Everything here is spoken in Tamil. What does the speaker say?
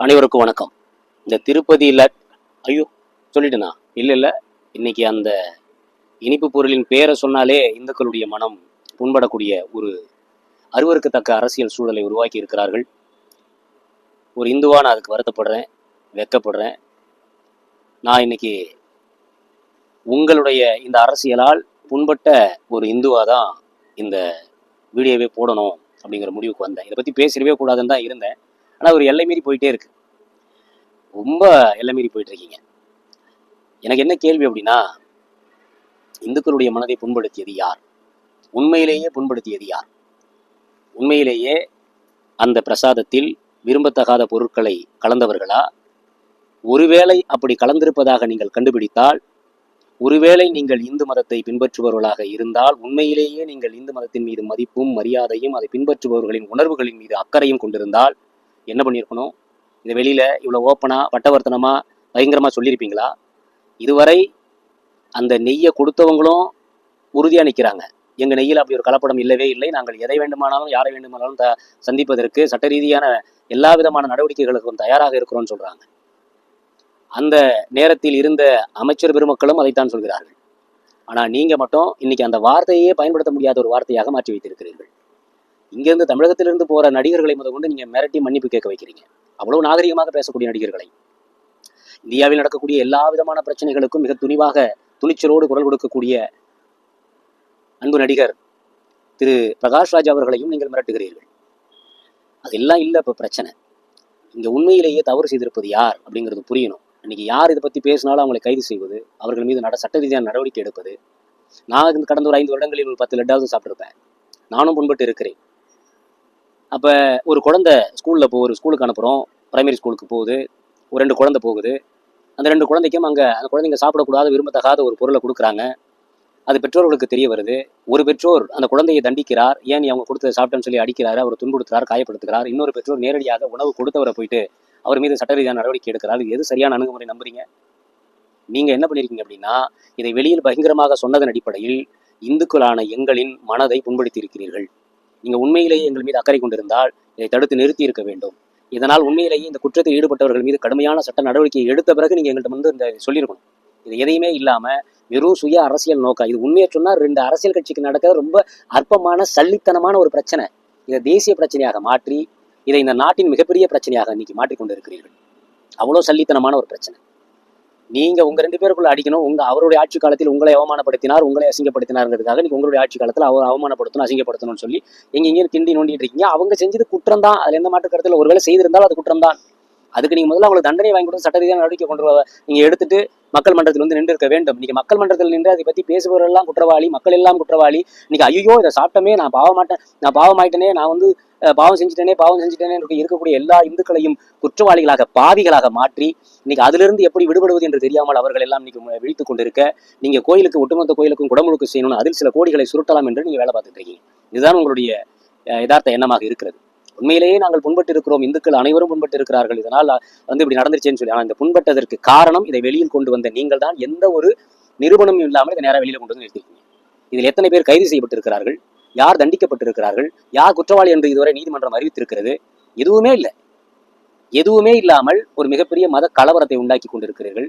அனைவருக்கும் வணக்கம். இந்த திருப்பதியில் ஐயோ சொல்லிட்டேனா? இல்லை இல்லை. இன்னைக்கு அந்த இனிப்பு பொருளின் பேரை சொன்னாலே இந்துக்களுடைய மனம் புண்படக்கூடிய ஒரு அருவருக்கத்தக்க அரசியல் சூழலை உருவாக்கி இருக்கிறார்கள். ஒரு இந்துவா நான் அதுக்கு வருத்தப்படுறேன் வெட்கப்படுறேன் நான் இன்னைக்கு உங்களுடைய இந்த அரசியலால் புண்பட்ட ஒரு இந்துவாக தான் இந்த வீடியோவே போடணும் அப்படிங்கிற முடிவுக்கு வந்தேன். இதை பற்றி பேசிடவே கூடாதுன்னு தான் இருந்தேன். ஆனால் ஒரு எல்லை மீறி போயிட்டே இருக்கு. ரொம்ப எல்லை மீறி போயிட்டு இருக்கீங்க. எனக்கு என்ன கேள்வி அப்படின்னா இந்துக்களுடைய மனதை புண்படுத்தியது யார்? உண்மையிலேயே புண்படுத்தியது யார்? உண்மையிலேயே அந்த பிரசாதத்தில் விரும்பத்தகாத பொருட்களை கலந்தவர்களா? ஒருவேளை அப்படி கலந்திருப்பதாக நீங்கள் கண்டுபிடித்தால் ஒருவேளை நீங்கள் இந்து மதத்தை பின்பற்றுபவர்களாக இருந்தால் உண்மையிலேயே நீங்கள் இந்து மதத்தின் மீது மதிப்பும் மரியாதையும் அதை பின்பற்றுபவர்களின் உணர்வுகளின் மீது அக்கறையும் கொண்டிருந்தால் என்ன பண்ணியிருக்கணும்? இந்த வெளியில் இவ்வளோ ஓப்பனாக வட்டவர்த்தனமாக பயங்கரமாக சொல்லியிருப்பீங்களா? இதுவரை அந்த நெய்யை கொடுத்தவங்களும் உறுதியாக நிற்கிறாங்க எங்கள் நெய்யில் அப்படி ஒரு கலப்படம் இல்லவே இல்லை. நாங்கள் எதை வேண்டுமானாலும் யாரை வேண்டுமானாலும் த சந்திப்பதற்கு சட்ட ரீதியான எல்லா விதமான நடவடிக்கைகளுக்கும் தயாராக இருக்கிறோம்னு சொல்கிறாங்க அந்த நேரத்தில் இருந்த அமைச்சர் பெருமக்களும் அதைத்தான் சொல்கிறார்கள். ஆனால் நீங்கள் மட்டும் இன்னைக்கு அந்த வார்த்தையே பயன்படுத்த முடியாத ஒரு வார்த்தையாக மாற்றி வைத்திருக்கிறீர்கள். இங்கிருந்து தமிழகத்திலிருந்து போற நடிகர்களை முத கொண்டு நீங்க மிரட்டி மன்னிப்பு கேட்க வைக்கிறீங்க. அவ்வளவு நாகரிகமாக பேசக்கூடிய நடிகர்களை. இந்தியாவில் நடக்கக்கூடிய எல்லா விதமான பிரச்சனைகளுக்கும் மிக துணிவாக துணிச்சலோடு குரல் கொடுக்கக்கூடிய அன்பு நடிகர் திரு பிரகாஷ் ராஜ் அவர்களையும் நீங்கள் மிரட்டுகிறீர்கள். அதெல்லாம் இல்லை இப்போ பிரச்சனை. இங்க உண்மையிலேயே தவறு செய்திருப்பது யார் அப்படிங்கிறது புரியணும். இன்னைக்கு யார் இதை பத்தி பேசினாலும் அவங்களை கைது செய்வது அவர்கள் மீது நட சட்ட ரீதியான நடவடிக்கை எடுப்பது. நான் கடந்த ஒரு ஐந்து வருடங்களில் ஒரு பத்து லெட்டாவது சாப்பிட்ருப்பேன் நானும் புண்பட்டு இருக்கிறேன். அப்போ ஒரு குழந்தை ஸ்கூலில் போ ஒரு ஸ்கூலுக்கு அனுப்புகிறோம் ப்ரைமரி ஸ்கூலுக்கு போகுது. ஒரு ரெண்டு குழந்தை போகுது. அந்த ரெண்டு குழந்தைக்கும் அங்கே அந்த குழந்தைங்க சாப்பிடக்கூடாத விரும்பத்தகாத ஒரு பொருளை கொடுக்குறாங்க. அது பெற்றோர்களுக்கு தெரிய வருது. ஒரு பெற்றோர் அந்த குழந்தையை தண்டிக்கிறார். ஏன் நீ அவங்க கொடுத்ததை சாப்பிட்டேன்னு சொல்லி அடிக்கிறாரு அவர் துன்புறுத்துறார் காயப்படுத்துகிறார். இன்னொரு பெற்றோர் நேரடியாக உணவு கொடுத்தவரை போயிட்டு அவர் மீது சட்ட ரீதியான நடவடிக்கை எடுக்கிறார். இது எது சரியான அணுகுமுறை நம்புறீங்க? நீங்கள் என்ன பண்ணியிருக்கீங்க அப்படின்னா இதை வெளியில் பகிரங்கமாக சொன்னதன் அடிப்படையில் இந்துக்களான எங்களின் மனதை புண்படுத்தி இருக்கிறீர்கள் நீங்கள் உண்மையிலேயே எங்கள் மீது அக்கறை கொண்டிருந்தால் இதை தடுத்து நிறுத்தி இருக்க வேண்டும். இதனால் உண்மையிலேயே இந்த குற்றத்தில் ஈடுபட்டவர்கள் மீது கடுமையான சட்ட நடவடிக்கை எடுத்த பிறகு நீங்கள் எங்கள்கிட்ட வந்து இந்த சொல்லியிருக்கணும். இது எதையுமே இல்லாம வெறும் சுய அரசியல் நோக்கம் இது உண்மையை சொன்னால் ரெண்டு அரசியல் கட்சிக்கு நடக்கிற ரொம்ப அற்பமான சல்லித்தனமான ஒரு பிரச்சனை. இதை தேசிய பிரச்சனையாக மாற்றி இதை இந்த நாட்டின் மிகப்பெரிய பிரச்சனையாக இன்னைக்கு மாற்றிக்கொண்டு இருக்கிறீர்கள் அவ்வளோ சல்லித்தனமான ஒரு பிரச்சனை. நீங்க உங்க ரெண்டு பேருக்குள்ள அடிக்கணும். உங்க அவருடைய ஆட்சி காலத்தில் உங்களை அவமானப்படுத்தினார் உங்களை அசிங்கப்படுத்தினாருங்கிறதுக்காக நீங்க உங்களுடைய ஆட்சி காலத்தில் அவர் அவமானப்படுத்தணும் அசிங்கப்படுத்தணும்னு சொல்லி எங்க இங்கேயும் கிண்டி நோண்டிட்டு இருக்கீங்க. அவங்க செஞ்சது குற்றம் தான் அதுல எந்த மாற்று கருத்துல ஒருவேளை செய்திருந்தாலும் அது குற்றம் தான் அதுக்கு நீங்க முதல்ல அவங்களுக்கு தண்டனை வாங்கி கொடுத்து சட்ட ரீதியான நடவடிக்கை கொண்டு நீங்க எடுத்துட்டு மக்கள் மன்றத்தில் வந்து நின்று இருக்க வேண்டும். நீங்க மக்கள் மன்றத்தில் நின்று அதை பத்தி பேசுபவர்கள் எல்லாம் குற்றவாளி மக்கள் எல்லாம் குற்றவாளி. நீங்க ஐயோ இதை சாப்பிட்டமே நான் பாவமாட்டேன் நான் பாவமாயிட்டனே நான் வந்து பாவம் செஞ்சுட்டேனே பாவம் செஞ்சுட்டேனே இருக்கக்கூடிய எல்லா இந்துக்களையும் குற்றவாளிகளாக பாவிகளாக மாற்றி இன்னைக்கு அதிலிருந்து எப்படி விடுபடுவது என்று தெரியாமல் அவர்கள் எல்லாம் இன்னைக்கு விழித்துக் கொண்டிருக்க நீங்க கோயிலுக்கு ஒட்டுமொத்த கோயிலுக்கும் குடமுழுக்கு செய்யணும் அதில் சில கோடிகளை சுருட்டலாம் என்று நீங்க வேலை பார்த்துட்டு இருக்கீங்க. இதுதான் உங்களுடைய யதார்த்த எண்ணமாக இருக்கிறது. உண்மையிலேயே நாங்கள் புண்பட்டு இருக்கிறோம் இந்துக்கள் அனைவரும் புண்பட்டு இருக்கிறார்கள். இதனால் வந்து இப்படி நடந்துருச்சேன்னு சொல்லி ஆனால் இந்த புண்பட்டதற்கு காரணம் இதை வெளியில் கொண்டு வந்த நீங்கள் தான் எந்த ஒரு நிறுவனமும் இல்லாமல் இதை நேராக வெளியில் கொண்டு வந்து நிறுத்திருக்கீங்க. இதில் எத்தனை பேர் கைது செய்யப்பட்டிருக்கிறார்கள்? யார் தண்டிக்கப்பட்டிருக்கிறார்கள்? யார் குற்றவாளி என்று இதுவரை நீதிமன்றம் அறிவித்திருக்கிறது? எதுவுமே இல்லை. எதுவுமே இல்லாமல் ஒரு மிகப்பெரிய மத கலவரத்தை உண்டாக்கி கொண்டிருக்கிறீர்கள்.